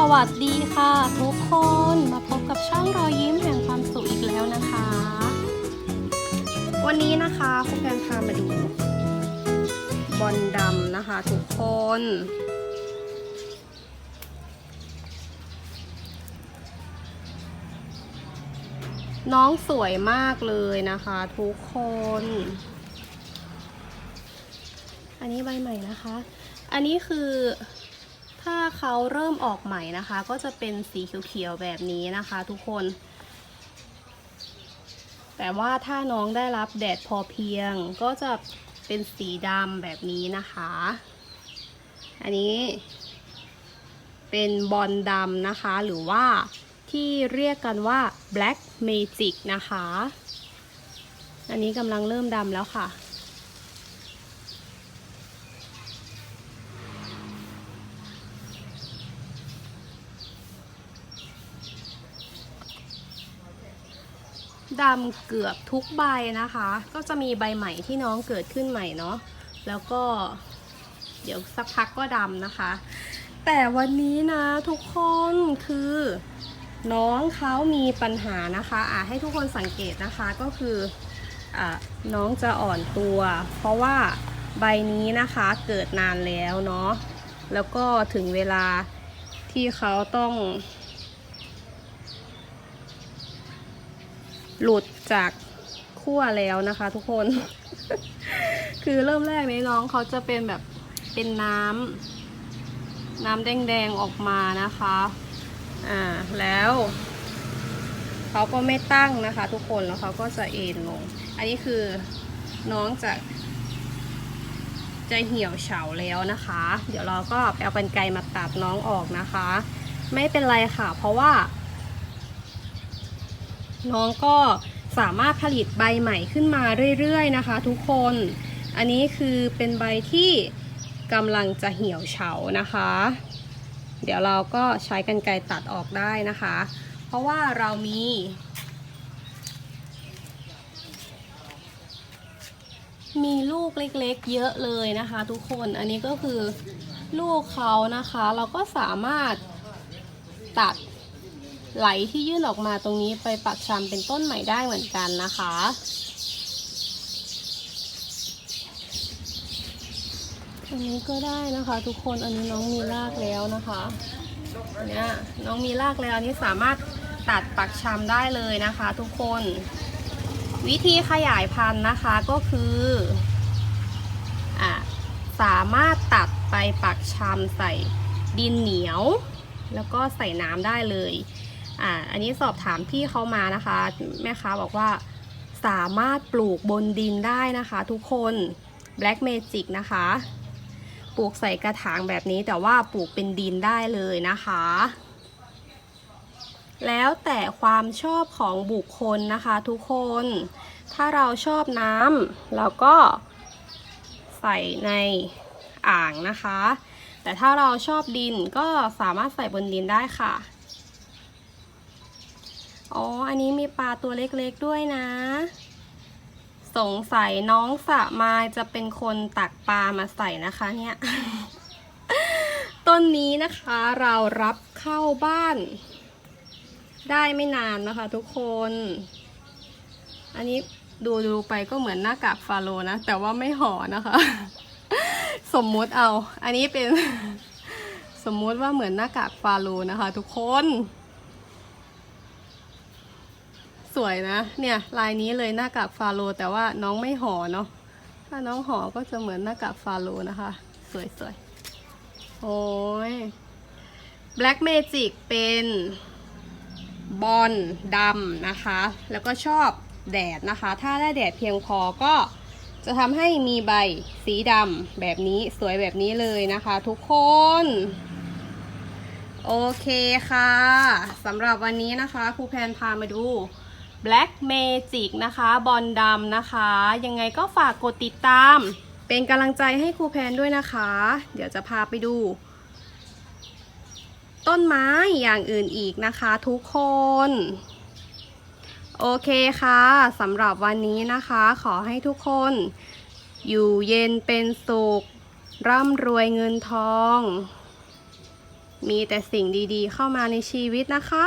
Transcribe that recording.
สวัสดีค่ะ ทุกคนมาพบกับช่องรอยยิ้มแห่งความสุขอีกแล้วนะคะ วันนี้นะคะคุณแฟนพามาดู บอลดำนะคะ ทุกคน น้องสวยมากเลยนะคะ ทุกคน อันนี้ใบใหม่นะคะ อันนี้คือ ถ้าเขาเริ่มออกใหม่นะคะ ก็จะเป็นสีเขียวๆแบบนี้นะคะทุกคน แต่ว่าถ้าน้องได้รับแดดพอเพียง ก็จะเป็นสีดำแบบนี้นะคะ อันนี้เป็นบอลดำนะคะ หรือว่าที่เรียกกันว่า black magic นะคะ อันนี้กำลังเริ่มดำแล้วค่ะ ดำเกือบทุกใบนะคะ ก็จะมีใบใหม่ที่น้องเกิดขึ้นใหม่เนาะแล้วก็เดี๋ยวสักพักก็ดำนะคะ แต่วันนี้นะทุกคนคือน้องเขามีปัญหานะคะอะให้ทุกคนสังเกตนะคะก็คืออะน้องจะอ่อนตัว เพราะว่าใบนี้นะคะเกิดนานแล้วเนาะแล้วก็ถึงเวลาที่เขาต้อง หลุดจากขั้วแล้วนะคะทุกคน คือเริ่มแรกนี้น้องเขาจะเป็นแบบเป็นน้ำน้ำแดงๆออกมานะคะ อ่าแล้วเขาก็ไม่ตั้งนะคะ ทุกคนแล้วเขาก็จะเอ็นลง อันนี้คือน้องจะจะเหี่ยวเฉาแล้วนะคะ เดี๋ยวเราก็เอาเป็นไกรมาตัดน้องออกนะคะ ไม่เป็นไรค่ะ เพราะว่า น้องก็สามารถผลิตใบใหม่ขึ้นมาเรื่อยๆนะคะ ทุกคน อันนี้คือเป็นใบที่กำลังจะเหี่ยวเฉานะคะ เดี๋ยวเราก็ใช้กรรไกรตัดออกได้นะคะ เพราะว่าเรามีมีลูกเล็กๆ เยอะเลยนะคะ ทุกคน อันนี้ก็คือลูกเขานะคะ เราก็สามารถตัด ไหลที่ยื่นออกมาตรงนี้ไปปักชำเป็นต้นใหม่ได้เหมือนกันนะคะ อันนี้ก็ได้นะคะทุกคน อันนี้น้องมีรากแล้วนะคะเนี้ยน้องมีรากแล้วอันนี้สามารถตัดปักชำได้เลยนะคะทุกคน วิธีขยายพันธุ์นะคะก็คืออะสามารถตัดไปปักชำใส่ดินเหนียว แล้วก็ใส่น้ำได้เลย อ่าอันนี้สอบถามพี่เขามานะคะ แม่ค้าบอกว่าสามารถปลูกบนดินได้นะคะทุกคน Black Magic นะคะ ปลูกใส่กระถางแบบนี้แต่ว่าปลูกเป็นดินได้เลยนะคะ แล้วแต่ความชอบของบุคคลนะคะทุกคน ถ้าเราชอบน้ำเราก็ใส่ในอ่างนะคะ แต่ถ้าเราชอบดินก็สามารถใส่บนดินได้ค่ะ อ๋อ อันนี้มีปลาตัวเล็กๆด้วยนะ สงสัยน้องสะมาจะเป็นคนตักปลามาใส่นะคะเนี่ย ต้นนี้นะคะเรารับเข้าบ้าน ได้ไม่นานนะคะทุกคน อันนี้ดูดูไปก็เหมือนหน้ากากฟาโลนะ แต่ว่าไม่ห่อนะคะ สมมุติเอา อันนี้เป็น สมมุติว่าเหมือนหน้ากากฟาโลนะคะ ทุกคน สวยนะ เนี่ยลายนี้เลยหน้ากากฟาโลแต่ว่าน้องไม่ห่อเนาะถ้าน้องห่อก็จะเหมือนหน้ากากฟาโลนะคะ สวยๆโอ้ย Black Magic เป็นบอลดำนะคะ แล้วก็ชอบแดดนะคะ ถ้าได้แดดเพียงพอก็จะทำให้มีใบสีดำแบบนี้สวยแบบนี้เลยนะคะ ทุกคน โอเคค่ะสำหรับวันนี้นะคะครูแพนพามาดู Black Magic นะคะ บอลดำนะคะ ยังไงก็ฝากกดติดตาม เป็นกำลังใจให้ครูแพนด้วยนะคะ เดี๋ยวจะพาไปดู ต้นไม้อย่างอื่นอีกนะคะทุกคน โอเคค่ะสำหรับวันนี้นะคะ ขอให้ทุกคน อยู่เย็นเป็นสุข ร่ำรวยเงินทอง มีแต่สิ่งดีๆ เข้ามาในชีวิตนะคะ